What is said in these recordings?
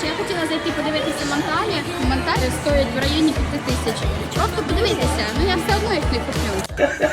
коротше, я хотіла зайти подивитися Монталі. Монталі стоять в районі 5 тисяч. Просто подивитися, ну я все одно їх не куплю.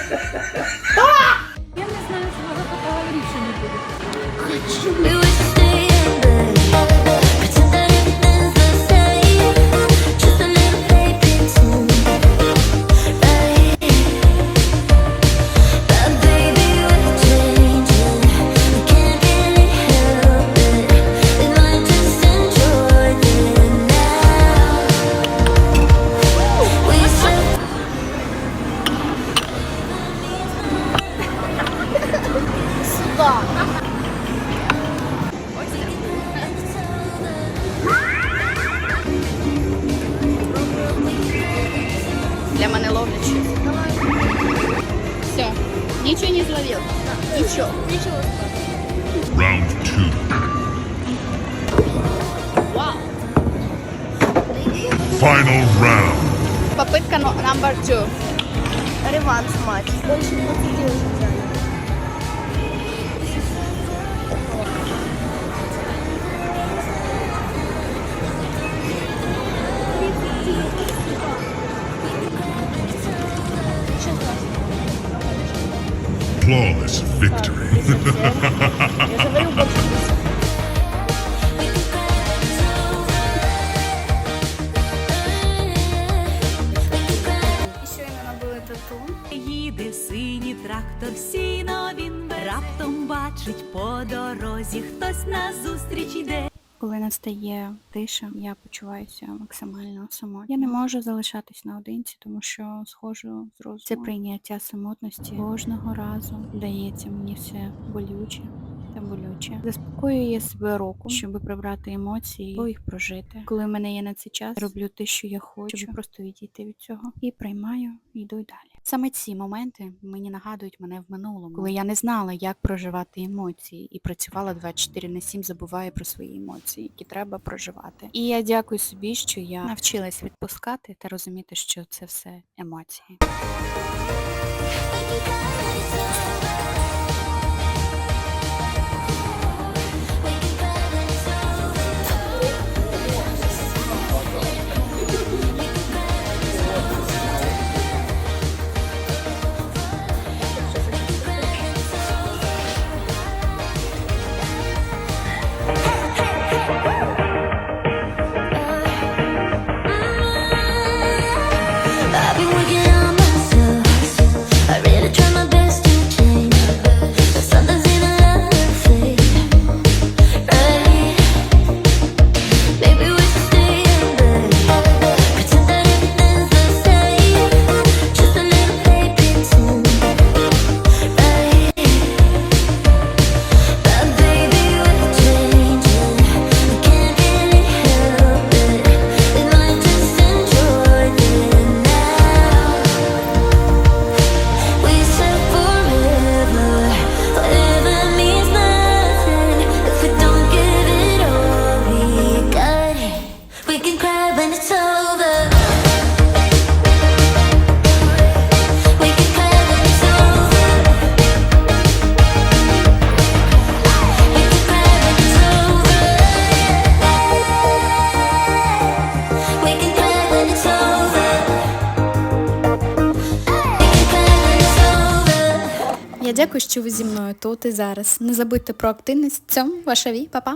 Для мене ловлячі. Все, нічого не зловив. Нічого. Нічого. Round two. Вау. Final round. Попитка но- number two. Реванш матч. Больше 20 Flawless victory. Я говорю, больше 10. Щойно набили тату. Їде синій трактор, сіно він раптом бачить по дорозі, хтось назустріч іде. Коли настає тиша, я почуваюся максимально самотньо. Я не можу залишатись наодинці, тому що схожу з. Це прийняття самотності кожного разу дається мені все болюче та болюче. Заспокоюю себе року, щоб прибрати емоції, або їх прожити. Коли в мене є на це час, роблю те, що я хочу, щоб просто відійти від цього і приймаю, і йду далі. Саме ці моменти мені нагадують мене в минулому, коли я не знала, як проживати емоції, і працювала 24 на 7, забуваю про свої емоції, які треба проживати. І я дякую собі, що я навчилась відпускати та розуміти, що це все емоції. Я дякую, що ви зі мною тут і зараз. Не забудьте про активність. Цьому ваша вій, папа.